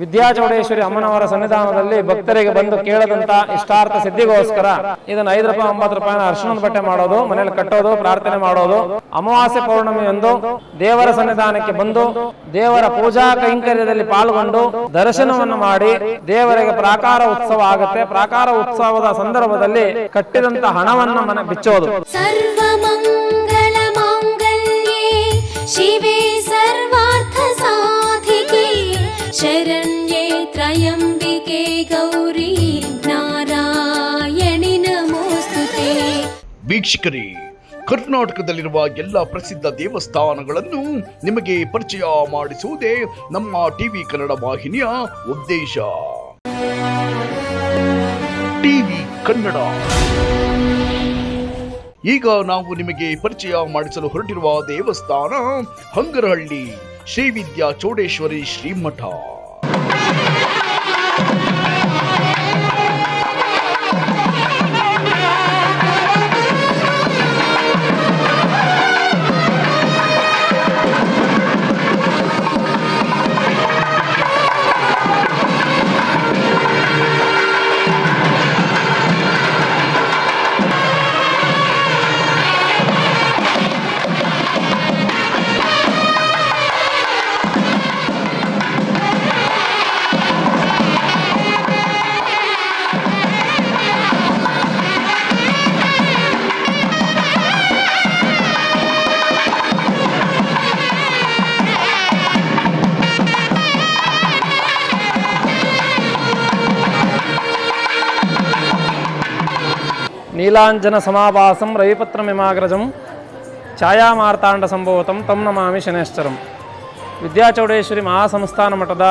ವಿದ್ಯಾಚೌಡೇಶ್ವರಿ ಅಮ್ಮನವರ ಸನ್ನಿಧಾನದಲ್ಲಿ ಭಕ್ತರಿಗೆ ಬಂದು ಕೇಳದಂತ ಇಷ್ಟಾರ್ಥ ಸಿದ್ಧಿಗೋಸ್ಕರ ಇದನ್ನ ಐದು ರೂಪಾಯಿ ಒಂಬತ್ತು ರೂಪಾಯಿನ ಅರ್ಶನದ ಬಟ್ಟೆ ಮಾಡೋದು ಮನೆಯಲ್ಲಿ ಕಟ್ಟೋದು, ಪ್ರಾರ್ಥನೆ ಮಾಡೋದು, ಅಮಾವಾಸ್ಯ ಪೌರ್ಣಮಿಯಂದು ದೇವರ ಸನ್ನಿಧಾನಕ್ಕೆ ಬಂದು ದೇವರ ಪೂಜಾ ಕೈಂಕರ್ಯದಲ್ಲಿ ಪಾಲ್ಗೊಂಡು ದರ್ಶನವನ್ನು ಮಾಡಿ ದೇವರಿಗೆ ಪ್ರಾಕಾರ ಉತ್ಸವ ಆಗುತ್ತೆ. ಪ್ರಾಕಾರ ಉತ್ಸವದ ಸಂದರ್ಭದಲ್ಲಿ ಕಟ್ಟಿದಂತ ಹಣವನ್ನು ಮನೆ ಬಿಚ್ಚೋದು. ಶಿವೆ ಸರ್ವಾರ್ಥ शरण्ये त्र्यम्बिके गौरी नारायणि नमोऽस्तु ते ವೀಕ್ಷಕರೇ ಕರ್ನಾಟಕದಲ್ಲಿರುವ ಎಲ್ಲ ಪ್ರಸಿದ್ಧ ದೇವಸ್ಥಾನಗಳನ್ನು ನಿಮಗೆ ಪರಿಚಯ ಮಾಡಿಸುವುದೇ ನಮ್ಮ ಟಿವಿ ಕನ್ನಡ ವಾಹಿನಿಯ ಉದ್ದೇಶ ಟಿವಿ ಕನ್ನಡ ಈಗ ನಾವು ನಿಮಗೆ ಪರಿಚಯ ಮಾಡಿಸಲು ಹೊರಟಿರುವ ದೇವಸ್ಥಾನ ಹಂಗರಹಳ್ಳಿ ಶ್ರೀ ವಿದ್ಯಾ ಚೌಡೇಶ್ವರಿ ಶ್ರೀಮಠ ನೀಲಾಂಜನ ಸಮಾಭಾಸಂ ರವಿಪತ್ರಮಿಮಾಗ್ರಜಂ ಛಾಯಾಮಾರ್ತಾಂಡ ಸಂಭವತಂ ತಂ ನಮಾಮಿ ಶನೇಶ್ವರಂ ವಿದ್ಯಾಚೌಡೇಶ್ವರಿ ಮಹಾಸಂಸ್ಥಾನ ಮಠದ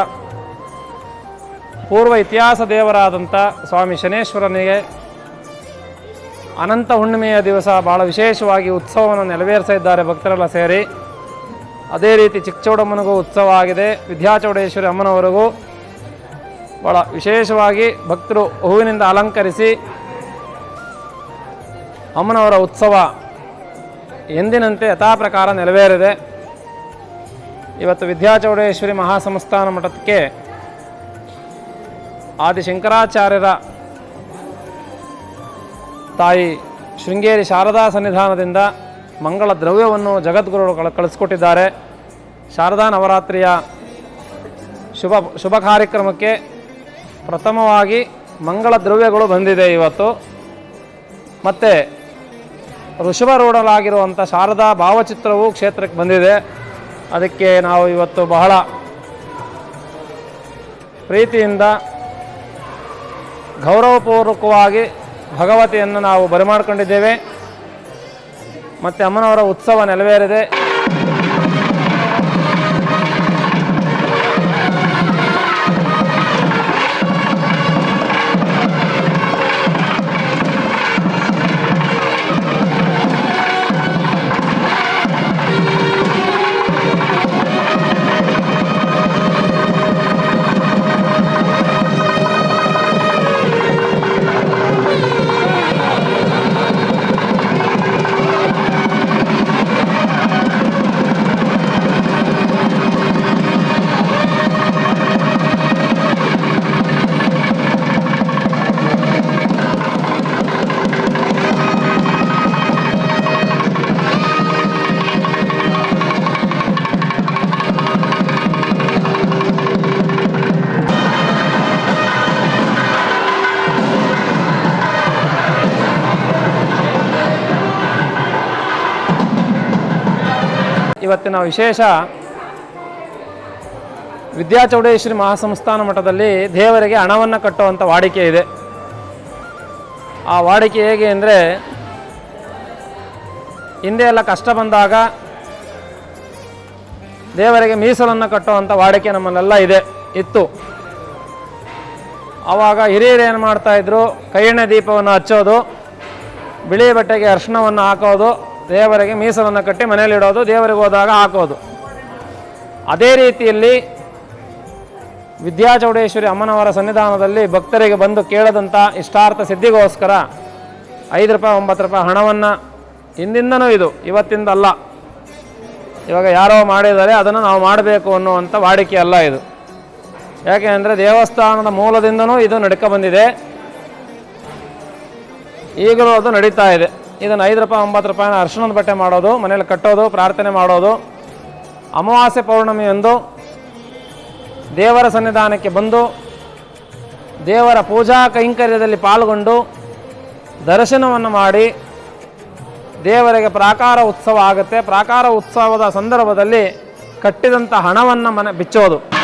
ಪೂರ್ವ ಇತಿಹಾಸ ದೇವರಾದಂಥ ಸ್ವಾಮಿ ಶನೇಶ್ವರನಿಗೆ ಅನಂತ ಹುಣ್ಣಿಮೆಯ ದಿವಸ ಭಾಳ ವಿಶೇಷವಾಗಿ ಉತ್ಸವವನ್ನು ನೆರವೇರಿಸಿದ್ದಾರೆ ಭಕ್ತರೆಲ್ಲ ಸೇರಿ. ಅದೇ ರೀತಿ ಚಿಕ್ಕಚೌಡಮ್ಮನಿಗೂ ಉತ್ಸವ ಆಗಿದೆ. ವಿದ್ಯಾಚೌಡೇಶ್ವರಿ ಅಮ್ಮನವರಿಗೂ ಭಾಳ ವಿಶೇಷವಾಗಿ ಭಕ್ತರು ಹೂವಿನಿಂದ ಅಲಂಕರಿಸಿ ಅಮ್ಮನವರ ಉತ್ಸವ ಎಂದಿನಂತೆ ಯಥಾ ಪ್ರಕಾರ ನೆರವೇರಿದೆ. ಇವತ್ತು ವಿದ್ಯಾಚೌಡೇಶ್ವರಿ ಮಹಾಸಂಸ್ಥಾನ ಮಠಕ್ಕೆ ಆದಿಶಂಕರಾಚಾರ್ಯರ ತಾಯಿ ಶೃಂಗೇರಿ ಶಾರದಾ ಸನ್ನಿಧಾನದಿಂದ ಮಂಗಳ ದ್ರವ್ಯವನ್ನು ಜಗದ್ಗುರುಗಳು ಕಳ ಕಳಿಸ್ಕೊಟ್ಟಿದ್ದಾರೆ. ಶಾರದಾ ನವರಾತ್ರಿಯ ಶುಭ ಶುಭ ಕಾರ್ಯಕ್ರಮಕ್ಕೆ ಪ್ರಥಮವಾಗಿ ಮಂಗಳ ದ್ರವ್ಯಗಳು ಬಂದಿದೆ ಇವತ್ತು. ಮತ್ತು ಋಷಭರೂಢಲಾಗಿರುವಂಥ ಶಾರದಾ ಭಾವಚಿತ್ರವು ಕ್ಷೇತ್ರಕ್ಕೆ ಬಂದಿದೆ. ಅದಕ್ಕೆ ನಾವು ಇವತ್ತು ಬಹಳ ಪ್ರೀತಿಯಿಂದ ಗೌರವಪೂರ್ವಕವಾಗಿ ಭಗವತಿಯನ್ನು ನಾವು ಬರಮಾಡಿಕೊಂಡಿದ್ದೇವೆ. ಮತ್ತು ಅಮ್ಮನವರ ಉತ್ಸವ ನೆರವೇರಿದೆ. ಇವತ್ತಿನ ವಿಶೇಷ ವಿದ್ಯಾಚೌಡೇಶ್ವರಿ ಮಹಾಸಂಸ್ಥಾನ ಮಠದಲ್ಲಿ ದೇವರಿಗೆ ಹಣವನ್ನು ಕಟ್ಟುವಂಥ ವಾಡಿಕೆ ಇದೆ. ಆ ವಾಡಿಕೆ ಹೇಗೆ ಅಂದರೆ ಹಿಂದೆ ಎಲ್ಲ ಕಷ್ಟ ಬಂದಾಗ ದೇವರಿಗೆ ಮೀಸಲನ್ನು ಕಟ್ಟುವಂಥ ವಾಡಿಕೆ ನಮ್ಮಲ್ಲೆಲ್ಲ ಇದೆ, ಇತ್ತು. ಆವಾಗ ಹಿರಿಯರು ಏನು ಮಾಡ್ತಾಯಿದ್ರು ಕೈಯೆಣ್ಣೆ ದೀಪವನ್ನು ಹಚ್ಚೋದು, ಬಿಳಿ ಬಟ್ಟೆಗೆ ಅರ್ಶನವನ್ನು ಹಾಕೋದು ದೇವರಿಗೆ ಮೀಸಲನ್ನು ಕಟ್ಟಿ ಮನೆಯಲ್ಲಿಡೋದು ದೇವರಿಗೆ ಹೋದಾಗ ಹಾಕೋದು. ಅದೇ ರೀತಿಯಲ್ಲಿ ವಿದ್ಯಾಚೌಡೇಶ್ವರಿ ಅಮ್ಮನವರ ಸನ್ನಿಧಾನದಲ್ಲಿ ಭಕ್ತರಿಗೆ ಬಂದು ಕೇಳದಂಥ ಇಷ್ಟಾರ್ಥ ಸಿದ್ಧಿಗೋಸ್ಕರ ಐದು ರೂಪಾಯಿ, ಒಂಬತ್ತು ರೂಪಾಯಿ ಹಣವನ್ನು ಹಿಂದಿಂದನೂ ಇದು, ಇವತ್ತಿಂದ ಅಲ್ಲ. ಇವಾಗ ಯಾರೋ ಮಾಡಿದರೆ ಅದನ್ನು ನಾವು ಮಾಡಬೇಕು ಅನ್ನುವಂಥ ವಾಡಿಕೆ ಅಲ್ಲ ಇದು. ಯಾಕೆ ಅಂದರೆ ದೇವಸ್ಥಾನದ ಮೂಲದಿಂದನೂ ಇದು ನಡ್ಕ ಬಂದಿದೆ. ಈಗಲೂ ಅದು ನಡೀತಾ ಇದೆ. ಇದನ್ನು ಐದು ರೂಪಾಯಿ, ಒಂಬತ್ತು ರೂಪಾಯಿನ ಅರ್ಶನದ ಬಟ್ಟೆ ಮಾಡೋದು, ಮನೇಲಿ ಕಟ್ಟೋದು, ಪ್ರಾರ್ಥನೆ ಮಾಡೋದು. ಅಮಾವಾಸ್ಯೆ ಪೌರ್ಣಮಿಯಂದು ದೇವರ ಸನ್ನಿಧಾನಕ್ಕೆ ಬಂದು, ದೇವರ ಪೂಜಾ ಕೈಂಕರ್ಯದಲ್ಲಿ ಪಾಲ್ಗೊಂಡು ದರ್ಶನವನ್ನು ಮಾಡಿ ದೇವರಿಗೆ ಪ್ರಾಕಾರ ಉತ್ಸವ ಆಗುತ್ತೆ. ಪ್ರಾಕಾರ ಉತ್ಸವದ ಸಂದರ್ಭದಲ್ಲಿ ಕಟ್ಟಿದಂಥ ಹಣವನ್ನು ಮನೆ ಬಿಚ್ಚೋದು.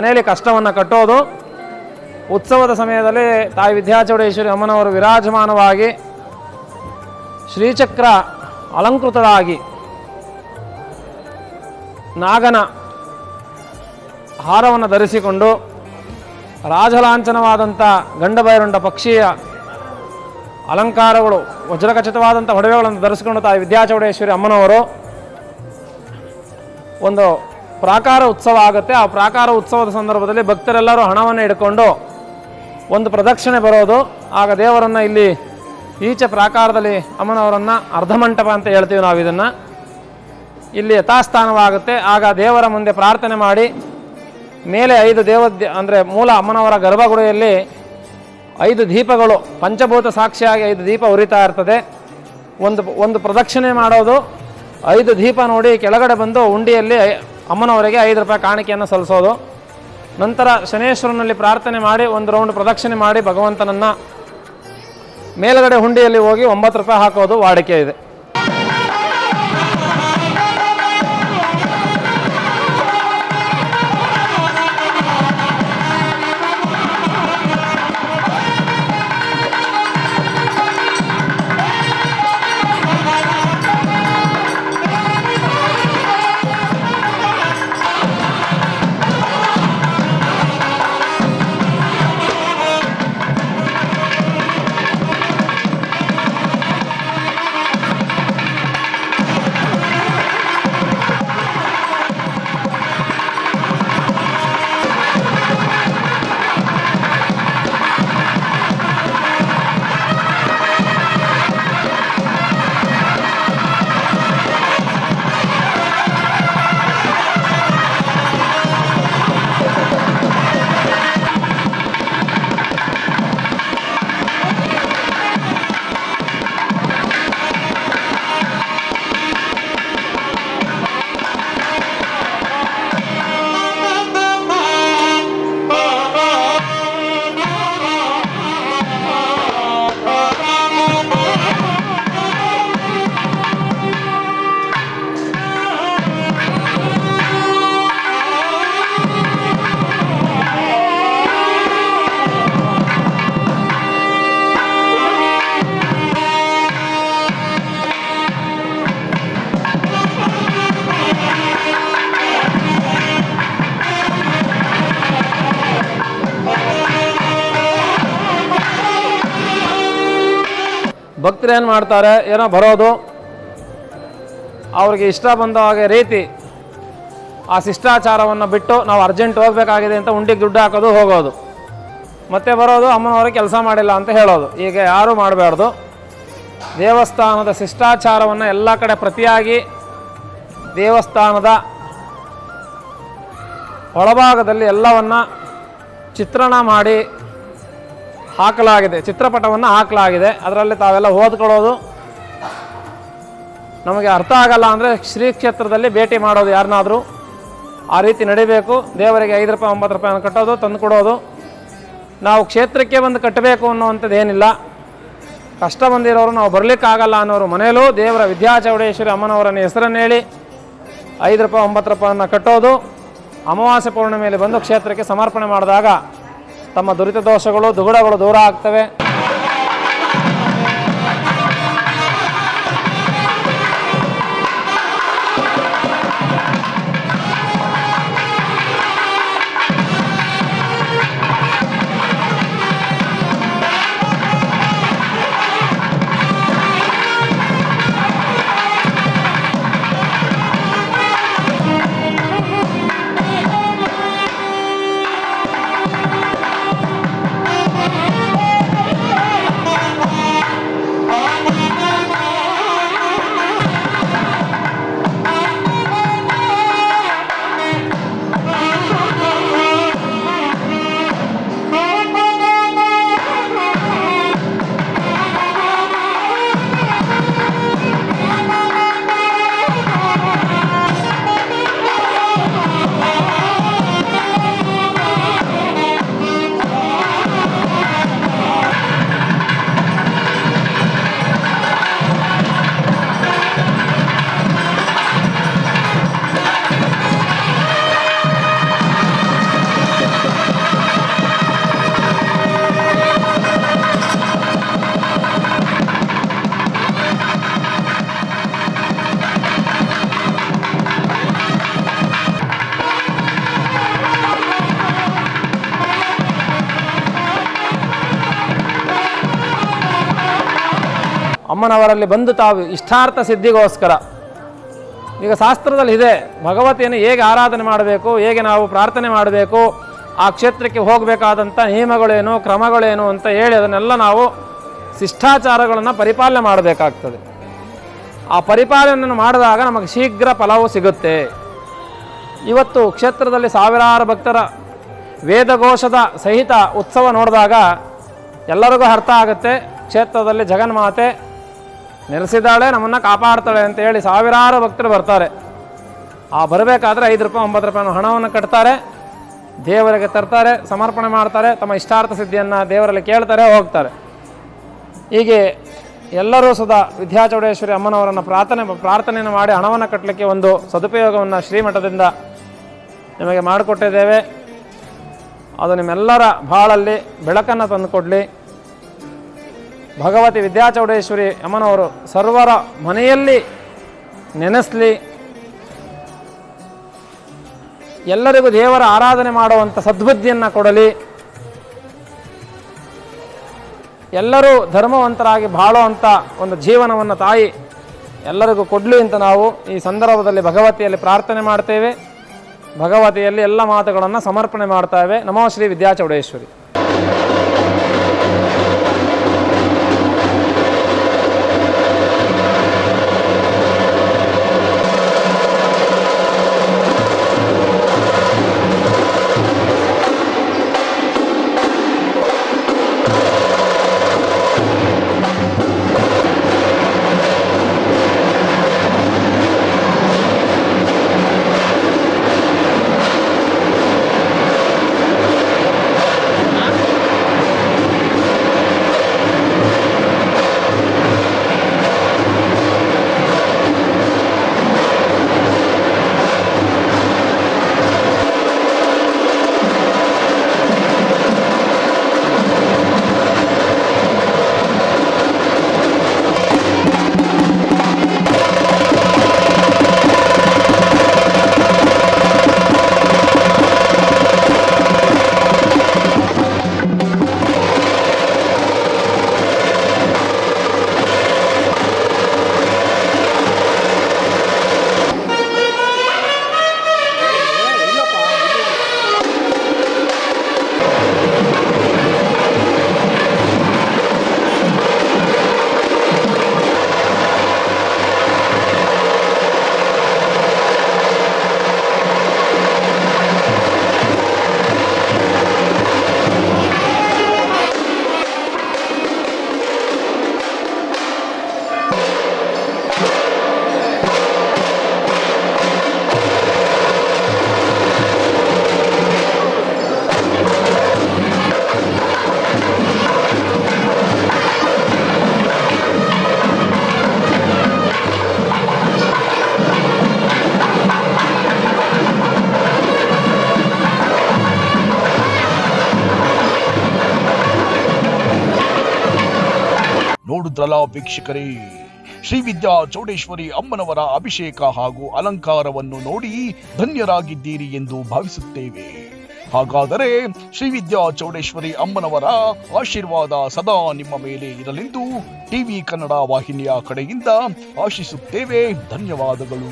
ಮನೆಯಲ್ಲಿ ಕಷ್ಟವನ್ನು ಕಟ್ಟೋದು, ಉತ್ಸವದ ಸಮಯದಲ್ಲಿ ತಾಯಿ ವಿದ್ಯಾಚೌಡೇಶ್ವರಿ ಅಮ್ಮನವರು ವಿರಾಜಮಾನವಾಗಿ ಶ್ರೀಚಕ್ರ ಅಲಂಕೃತರಾಗಿ ನಾಗನ ಹಾರವನ್ನು ಧರಿಸಿಕೊಂಡು ರಾಜಲಾಂಛನವಾದಂಥ ಗಂಡಬೈರುಂಡ ಪಕ್ಷಿಯ ಅಲಂಕಾರಗಳು, ವಜ್ರಖಚಿತವಾದಂಥ ಒಡವೆಗಳನ್ನು ಧರಿಸಿಕೊಂಡು ತಾಯಿ ವಿದ್ಯಾಚೌಡೇಶ್ವರಿ ಅಮ್ಮನವರು ಒಂದು ಪ್ರಾಕಾರ ಉತ್ಸವ ಆಗುತ್ತೆ. ಆ ಪ್ರಾಕಾರ ಉತ್ಸವದ ಸಂದರ್ಭದಲ್ಲಿ ಭಕ್ತರೆಲ್ಲರೂ ಹಣವನ್ನು ಹಿಡ್ಕೊಂಡು ಒಂದು ಪ್ರದಕ್ಷಿಣೆ ಬರೋದು. ಆಗ ದೇವರನ್ನು ಇಲ್ಲಿ ಈಚೆ ಪ್ರಾಕಾರದಲ್ಲಿ ಅಮ್ಮನವರನ್ನು ಅರ್ಧಮಂಟಪ ಅಂತ ಹೇಳ್ತೀವಿ ನಾವು ಇದನ್ನು. ಇಲ್ಲಿ ಯಥಾಸ್ಥಾನವಾಗುತ್ತೆ. ಆಗ ದೇವರ ಮುಂದೆ ಪ್ರಾರ್ಥನೆ ಮಾಡಿ ಮೇಲೆ ಐದು ದೇವ ಅಂದರೆ ಮೂಲ ಅಮ್ಮನವರ ಗರ್ಭಗುಡಿಯಲ್ಲಿ ಐದು ದೀಪಗಳು, ಪಂಚಭೂತ ಸಾಕ್ಷಿಯಾಗಿ ಐದು ದೀಪ ಉರಿತಾ ಇರ್ತದೆ. ಒಂದು ಒಂದು ಪ್ರದಕ್ಷಿಣೆ ಮಾಡೋದು. ಐದು ದೀಪ ನೋಡಿ ಕೆಳಗಡೆ ಬಂದು ಉಂಡಿಯಲ್ಲಿ ಅಮ್ಮನವರಿಗೆ ಐದು ರೂಪಾಯಿ ಕಾಣಿಕೆಯನ್ನು ಸಲ್ಲಿಸೋದು. ನಂತರ ಶನೇಶ್ವರನಲ್ಲಿ ಪ್ರಾರ್ಥನೆ ಮಾಡಿ ಒಂದು ರೌಂಡ್ ಪ್ರದಕ್ಷಿಣೆ ಮಾಡಿ ಭಗವಂತನನ್ನು ಮೇಲುಗಡೆ ಹುಂಡಿಯಲ್ಲಿ ಹೋಗಿ ಒಂಬತ್ತು ರೂಪಾಯಿ ಹಾಕೋದು ವಾಡಿಕೆ ಇದೆ. ಭಕ್ತರು ಏನು ಮಾಡ್ತಾರೆ? ಏನೋ ಬರೋದು. ಅವ್ರಿಗೆ ಇಷ್ಟ ಬಂದ ಹಾಗೆ ರೀತಿ ಆ ಶಿಷ್ಟಾಚಾರವನ್ನು ಬಿಟ್ಟು ನಾವು ಅರ್ಜೆಂಟ್ ಹೋಗಬೇಕಾಗಿದೆ ಅಂತ ಉಂಡಿಗೆ ದುಡ್ಡು ಹಾಕೋದು, ಹೋಗೋದು. ಮತ್ತೆ ಬರೋದು, ಅಮ್ಮನವರ ಕೆಲಸ ಮಾಡಿಲ್ಲ ಅಂತ ಹೇಳೋದು. ಈಗ ಯಾರೂ ಮಾಡಬಾರ್ದು. ದೇವಸ್ಥಾನದ ಶಿಷ್ಟಾಚಾರವನ್ನು ಎಲ್ಲ ಕಡೆ ಪ್ರತಿಯಾಗಿ ದೇವಸ್ಥಾನದ ಒಳಭಾಗದಲ್ಲಿ ಎಲ್ಲವನ್ನು ಚಿತ್ರಣ ಮಾಡಿ ಹಾಕಲಾಗಿದೆ. ಚಿತ್ರಪಟವನ್ನು ಹಾಕಲಾಗಿದೆ. ಅದರಲ್ಲಿ ತಾವೆಲ್ಲ ಓದ್ಕೊಳ್ಳೋದು ನಮಗೆ ಅರ್ಥ ಆಗಲ್ಲ ಅಂದರೆ ಶ್ರೀ ಕ್ಷೇತ್ರದಲ್ಲಿ ಭೇಟಿ ಮಾಡೋದು ಯಾರನ್ನಾದರೂ. ಆ ರೀತಿ ನಡಿಬೇಕು. ದೇವರಿಗೆ ಐದು ರೂಪಾಯಿ, ಒಂಬತ್ತು ರೂಪಾಯಿ ಕಟ್ಟೋದು, ತಂದು ಕೊಡೋದು. ನಾವು ಕ್ಷೇತ್ರಕ್ಕೆ ಬಂದು ಕಟ್ಟಬೇಕು ಅನ್ನುವಂಥದ್ದು ಏನಿಲ್ಲ. ಕಷ್ಟ ಬಂದಿರೋರು ನಾವು ಬರಲಿಕ್ಕಾಗಲ್ಲ ಅನ್ನೋರು ಮನೆಯಲ್ಲೂ ದೇವರ ವಿದ್ಯಾಚೌಡೇಶ್ವರಿ ಅಮ್ಮನವರನ್ನ ಹೆಸರನ್ನು ಹೇಳಿ ಐದು ರೂಪಾಯಿ, ಒಂಬತ್ತು ರೂಪಾಯಿಯನ್ನು ಕಟ್ಟೋದು. ಅಮಾವಾಸ್ಯ ಪೌರ್ಣಿಮೆಯಲ್ಲಿ ಬಂದು ಕ್ಷೇತ್ರಕ್ಕೆ ಸಮರ್ಪಣೆ ಮಾಡಿದಾಗ ತಮ್ಮ ದುರಿತ ದೋಷಗಳು ದುಗುಡಗಳು ದೂರ ಆಗ್ತವೆ. ಅಮ್ಮನವರಲ್ಲಿ ಬಂದು ತಾವು ಇಷ್ಟಾರ್ಥ ಸಿದ್ಧಿಗೋಸ್ಕರ. ಈಗ ಶಾಸ್ತ್ರದಲ್ಲಿ ಇದೆ, ಭಗವತಿಯನ್ನು ಹೇಗೆ ಆರಾಧನೆ ಮಾಡಬೇಕು, ಹೇಗೆ ನಾವು ಪ್ರಾರ್ಥನೆ ಮಾಡಬೇಕು, ಆ ಕ್ಷೇತ್ರಕ್ಕೆ ಹೋಗಬೇಕಾದಂಥ ನಿಯಮಗಳೇನು, ಕ್ರಮಗಳೇನು ಅಂತ ಹೇಳಿ ಅದನ್ನೆಲ್ಲ ನಾವು ಶಿಷ್ಟಾಚಾರಗಳನ್ನು ಪರಿಪಾಲನೆ ಮಾಡಬೇಕಾಗ್ತದೆ. ಆ ಪರಿಪಾಲನೆಯನ್ನು ಮಾಡಿದಾಗ ನಮಗೆ ಶೀಘ್ರ ಫಲವು ಸಿಗುತ್ತೆ. ಇವತ್ತು ಕ್ಷೇತ್ರದಲ್ಲಿ ಸಾವಿರಾರು ಭಕ್ತರ ವೇದಘೋಷದ ಸಹಿತ ಉತ್ಸವ ನೋಡಿದಾಗ ಎಲ್ಲರಿಗೂ ಅರ್ಥ ಆಗುತ್ತೆ. ಕ್ಷೇತ್ರದಲ್ಲಿ ಜಗನ್ಮಾತೆ ನೆಲೆಸಿದ್ದಾಳೆ ನಮ್ಮನ್ನು ಕಾಪಾಡ್ತಾಳೆ ಅಂತ ಹೇಳಿ ಸಾವಿರಾರು ಭಕ್ತರು ಬರ್ತಾರೆ. ಆ ಬರಬೇಕಾದ್ರೆ ಐದು ರೂಪಾಯಿ, ಒಂಬತ್ತು ರೂಪಾಯಿ ಹಣವನ್ನು ಕಟ್ತಾರೆ, ದೇವರಿಗೆ ತರ್ತಾರೆ, ಸಮರ್ಪಣೆ ಮಾಡ್ತಾರೆ, ತಮ್ಮ ಇಷ್ಟಾರ್ಥ ಸಿದ್ಧಿಯನ್ನು ದೇವರಲ್ಲಿ ಕೇಳ್ತಾರೆ, ಹೋಗ್ತಾರೆ. ಹೀಗೆ ಎಲ್ಲರೂ ಸದಾ ವಿದ್ಯಾಚೌಡೇಶ್ವರಿ ಅಮ್ಮನವರನ್ನು ಪ್ರಾರ್ಥನೆ, ಪ್ರಾರ್ಥನೆಯನ್ನು ಮಾಡಿ ಹಣವನ್ನು ಕಟ್ಟಲಿಕ್ಕೆ ಒಂದು ಸದುಪಯೋಗವನ್ನು ಶ್ರೀಮಠದಿಂದ ನಿಮಗೆ ಮಾಡಿಕೊಟ್ಟಿದ್ದೇವೆ. ಅದು ನಿಮ್ಮೆಲ್ಲರ ಬಾಳಲ್ಲಿ ಬೆಳಕನ್ನು ತಂದುಕೊಡಲಿ ಭಗವತಿ ವಿದ್ಯಾಚೌಡೇಶ್ವರಿ ಅಮ್ಮನವರು ಸರ್ವರ ಮನೆಯಲ್ಲಿ ನೆನೆಸಲಿ. ಎಲ್ಲರಿಗೂ ದೇವರ ಆರಾಧನೆ ಮಾಡುವಂಥ ಸದ್ಬುದ್ಧಿಯನ್ನು ಕೊಡಲಿ. ಎಲ್ಲರೂ ಧರ್ಮವಂತರಾಗಿ ಬಾಳುವಂಥ ಒಂದು ಜೀವನವನ್ನು ತಾಯಿ ಎಲ್ಲರಿಗೂ ಕೊಡಲಿ ಅಂತ ನಾವು ಈ ಸಂದರ್ಭದಲ್ಲಿ ಭಗವತಿಯಲ್ಲಿ ಪ್ರಾರ್ಥನೆ ಮಾಡ್ತೇವೆ. ಭಗವತಿಯಲ್ಲಿ ಎಲ್ಲ ಮಾತುಗಳನ್ನು ಸಮರ್ಪಣೆ ಮಾಡ್ತೇವೆ ನಮೋ ಶ್ರೀ ವಿದ್ಯಾಚೌಡೇಶ್ವರಿ. ಶ್ರೀವಿದ್ಯಾ ಶ್ರೀ ವಿದ್ಯಾ ಚೌಡೇಶ್ವರಿ ಅಮ್ಮನವರ ಅಭಿಷೇಕ ಹಾಗೂ ಅಲಂಕಾರವನ್ನು ನೋಡಿ ಧನ್ಯರಾಗಿದ್ದೀರಿ ಎಂದು ಭಾವಿಸುತ್ತೇವೆ. ಹಾಗಾದರೆ ಶ್ರೀ ವಿದ್ಯಾ ಚೌಡೇಶ್ವರಿ ಅಮ್ಮನವರ ಆಶೀರ್ವಾದ ಸದಾ ನಿಮ್ಮ ಮೇಲೆ ಇರಲೆಂದು ಟಿವಿ ಕನ್ನಡ ವಾಹಿನಿಯ ಕಡೆಯಿಂದ ಆಶಿಸುತ್ತೇವೆ. ಧನ್ಯವಾದಗಳು.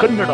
ಕನ್ನಡ.